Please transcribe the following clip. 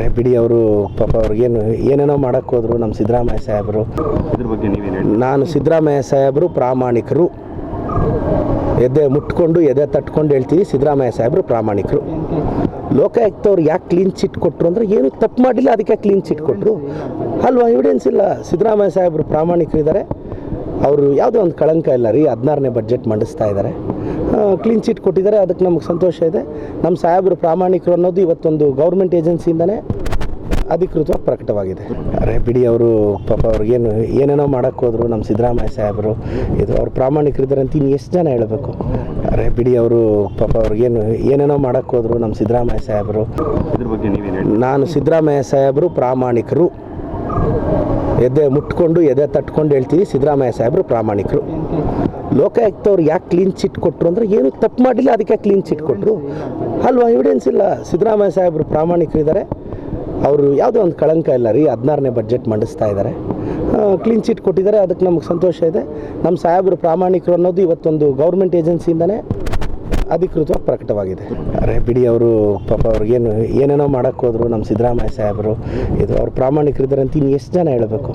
ಅರೆ ಬಿಡಿ ಅವರು ಪಾಪ ಅವ್ರಿಗೇನು ಏನೇನೋ ಮಾಡೋಕ್ಕೆ ಹೋದ್ರು ನಮ್ಮ ಸಿದ್ದರಾಮಯ್ಯ ಸಾಹೇಬರು. ಇದ್ರ ಬಗ್ಗೆ ನೀವೇನು ನಾನು ಸಿದ್ದರಾಮಯ್ಯ ಸಾಹೇಬರು ಪ್ರಾಮಾಣಿಕರು. ಎದೆ ಮುಟ್ಕೊಂಡು ಎದೆ ತಟ್ಕೊಂಡು ಹೇಳ್ತೀವಿ ಸಿದ್ದರಾಮಯ್ಯ ಸಾಹೇಬರು ಪ್ರಾಮಾಣಿಕರು. ಲೋಕಾಯುಕ್ತವ್ರು ಯಾಕೆ ಕ್ಲೀನ್ ಚಿಟ್ ಕೊಟ್ಟರು ಅಂದರೆ ಏನು ತಪ್ಪು ಮಾಡಿಲ್ಲ ಅದಕ್ಕೆ ಕ್ಲೀನ್ ಚಿಟ್ ಕೊಟ್ಟರು ಅಲ್ವಾ ಎವಿಡೆನ್ಸ್ ಇಲ್ಲ. ಸಿದ್ದರಾಮಯ್ಯ ಸಾಹೇಬರು ಪ್ರಾಮಾಣಿಕರಿದ್ದಾರೆ. ಅವರು ಯಾವುದೇ ಒಂದು ಕಳಂಕ ಇಲ್ಲ ರೀ ಹದಿನಾರನೇ ಬಜೆಟ್ ಮಂಡಿಸ್ತಾ ಇದ್ದಾರೆ. ಕ್ಲೀನ್ ಚೀಟ್ ಕೊಟ್ಟಿದ್ದಾರೆ. ಅದಕ್ಕೆ ನಮಗೆ ಸಂತೋಷ ಇದೆ. ನಮ್ಮ ಸಾಹೇಬರು ಪ್ರಾಮಾಣಿಕರು ಅನ್ನೋದು ಇವತ್ತೊಂದು ಗೌರ್ಮೆಂಟ್ ಏಜೆನ್ಸಿಯಿಂದನೇ ಅಧಿಕೃತವಾಗಿ ಪ್ರಕಟವಾಗಿದೆ. ಅರೆ ಬಿಡಿ ಅವರು ಪಾಪ ಅವ್ರಿಗೇನು ಏನೇನೋ ಮಾಡೋಕ್ಕೆ ಹೋದರು ನಮ್ಮ ಸಿದ್ದರಾಮಯ್ಯ ಸಾಹೇಬರು. ಇದು ಅವ್ರು ಪ್ರಾಮಾಣಿಕರಿದ್ದಾರೆ ಅಂತ ಇನ್ನು ಎಷ್ಟು ಜನ ಹೇಳಬೇಕು? ಅರೆ ಬಿಡಿ ಅವರು ಪಾಪ ಅವ್ರಿಗೇನು ಏನೇನೋ ಮಾಡೋಕ್ಕೆ ಹೋದರು ನಮ್ಮ ಸಿದ್ದರಾಮಯ್ಯ ಸಾಹೇಬರು. ಇದ್ರ ಬಗ್ಗೆ ನೀವೇನು ಹೇಳಿ ನಾನು ಸಿದ್ದರಾಮಯ್ಯ ಸಾಹೇಬರು ಪ್ರಾಮಾಣಿಕರು. ಎದೆ ಮುಟ್ಕೊಂಡು, ಎದೆ ತಟ್ಕೊಂಡು ಹೇಳ್ತೀವಿ, ಸಿದ್ದರಾಮಯ್ಯ ಸಾಹೇಬರು ಪ್ರಾಮಾಣಿಕರು. ಲೋಕಾಯುಕ್ತವ್ರು ಯಾಕೆ ಕ್ಲೀನ್ ಚಿಟ್ ಕೊಟ್ಟರು ಅಂದರೆ ಏನು ತಪ್ಪು ಮಾಡಿಲ್ಲ, ಅದಕ್ಕೆ ಕ್ಲೀನ್ ಚಿಟ್ ಕೊಟ್ಟರು ಅಲ್ವಾ ಎವಿಡೆನ್ಸ್ ಇಲ್ಲ. ಸಿದ್ದರಾಮಯ್ಯ ಸಾಹೇಬರು ಪ್ರಾಮಾಣಿಕರಿದ್ದಾರೆ ಅವರು ಯಾವುದೇ ಒಂದು ಕಳಂಕ ಇಲ್ಲ ರೀ, ಹದಿನಾರನೇ ಬಜೆಟ್ ಮಂಡಿಸ್ತಾ ಇದ್ದಾರೆ. ಕ್ಲೀನ್ ಚಿಟ್ ಕೊಟ್ಟಿದ್ದಾರೆ, ಅದಕ್ಕೆ ನಮಗೆ ಸಂತೋಷ ಇದೆ. ನಮ್ಮ ಸಾಹೇಬರು ಪ್ರಾಮಾಣಿಕರು ಅನ್ನೋದು ಇವತ್ತೊಂದು ಗೌರ್ಮೆಂಟ್ ಏಜೆನ್ಸಿಯಿಂದನೇ ಅಧಿಕೃತವಾಗಿ ಪ್ರಕಟವಾಗಿದೆ. ಅರೆ, ಬಿಡಿ ಅವರು ಪಾಪ ಅವ್ರಿಗೇನು ಏನೇನೋ ಮಾಡೋಕ್ಕೋದ್ರು ನಮ್ಮ ಸಿದ್ದರಾಮಯ್ಯ ಸಾಹೇಬರು. ಇದು ಅವ್ರು ಪ್ರಾಮಾಣಿಕರಿದ್ದಾರೆ ಅಂತ ಇನ್ನು ಎಷ್ಟು ಜನ ಹೇಳಬೇಕು?